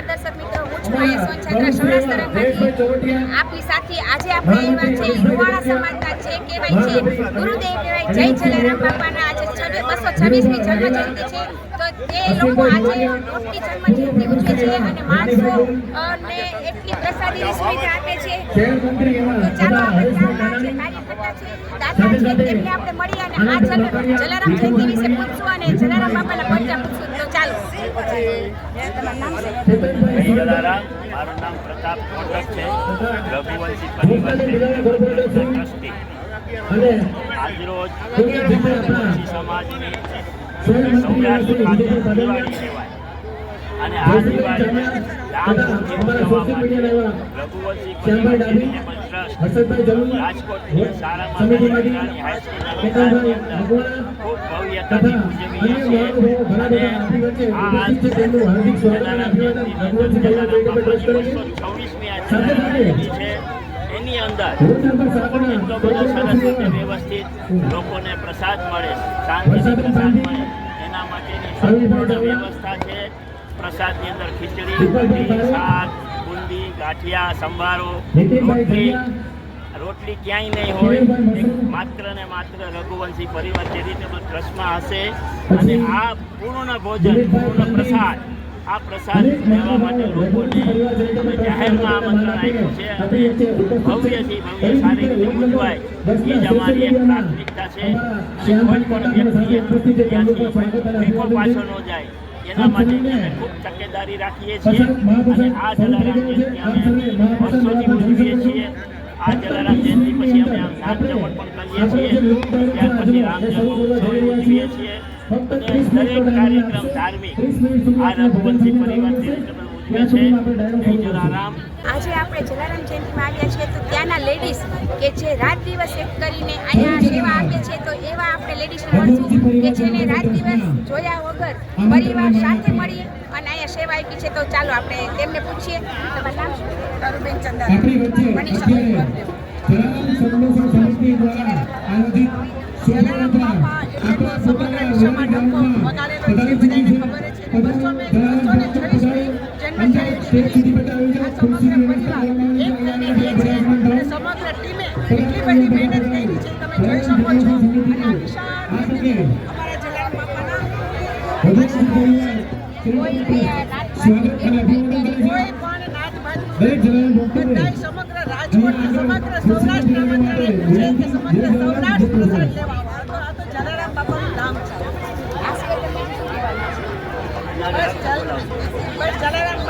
નમસ્કાર દર્શક મિત્રો હું છું માયા સોનછત્રા સૌરાષ્ટ્ર આપની સાથે આજે આપણે એવા છે યુવાણા સમાજના જે કહેવાય છે ગુરુદેવ કહેવાય જય જલારામ બાપાના આજે છવ્વીસ બસો છવ્વીસમી જન્મ જયંતિ છે. તો તે લોકો આજે મોટી જન્મ જયંતિ ઉજવે છે અને માણસો ને એટલી પ્રસાદી સુવિધા આપે છે. તો ચાલો આપણે આપણે મળી અને આ જલારામ જયંતિ વિશે પૂછશું અને જલારામ બાપાના પંચા પૂછશું. તો ચાલો. જલારામ. મારું નામ પ્રતાપ કોટક છે. રઘુવંશી પરિવાર ટ્રસ્ટી. અને આજરોજ સમાજની સૌરાષ્ટ્ર દિવાળી કહેવાય. અને આ દિવાળીને એની અંદર એટલો બધો સરસ રીતે વ્યવસ્થિત લોકોને પ્રસાદ મળે શાંતિ પ્રસાદ મળે. એના માટેની સંપૂર્ણ વ્યવસ્થા છે. પ્રસાદની અંદર ખીચડી શાક બુંદી ગાંઠિયા સંભારો રોટલી. રોટલી ક્યાંય નહીં હોય. માત્ર ને માત્ર રઘુવંશી પરિવાર ચેરિટેબલ ટ્રસ્ટમાં હશે અને આ પૂર્ણ ભોજન પૂર્ણ પ્રસાદ આ પ્રસાદ લેવા માટે લોકોને જાહેરમાં આમંત્રણ આપ્યું છે. અને ભવ્યથી ભવ્ય સારી રીતે ઉજવાય એ જ અમારી એક પ્રાથમિકતા છે. કોઈ પણ વ્યક્તિએ ત્યાંથી પાછો ન જાય. એના માટે ખૂબ તકેદારી રાખીએ છીએ અને આ જલારામ જયંતિ અમે વર્ષોથી ઉજવીએ છીએ. આ જલારામ જયંતિ પછી અમે આમ નામ જમણ પણ કરીએ છીએ. ત્યાર પછી રામ જન્મોત્સવ ઉજવીએ છીએ. અને દરેક કાર્યક્રમ ધાર્મિક. આ રઘુવંશી પરિવાર ચેરિટેબલ ઉજવે છે જલારામ. આજે આપણે જલારામ જયંતિમાં આવ્યા છીએ તો ત્યાંના લેડીઝ કે જે રાત દિવસ એક કરીને અહીંયા આપે છે તો એવા આપણે લેડીઝને મળશું કે જેને રાત દિવસ જોયા વગર પરિવાર સાથે મળી અને અહીંયા સેવા આપી છે તો ચાલો આપણે તેમને પૂછીએ. તમારું નામ શું? તરુબેન ચંદા મનીષા. આયોજિત આપણા છે બિરાજમાન સમગ્ર ટીમે એટલી બધી મહેનત કરી છે. તમે જોઈ શકો છો. અને આ વિશાળ અમારા જલારામ બાપાના કોઈ પણ નાત બધાય સમગ્ર રાજકોટ સમગ્ર સૌરાષ્ટ્ર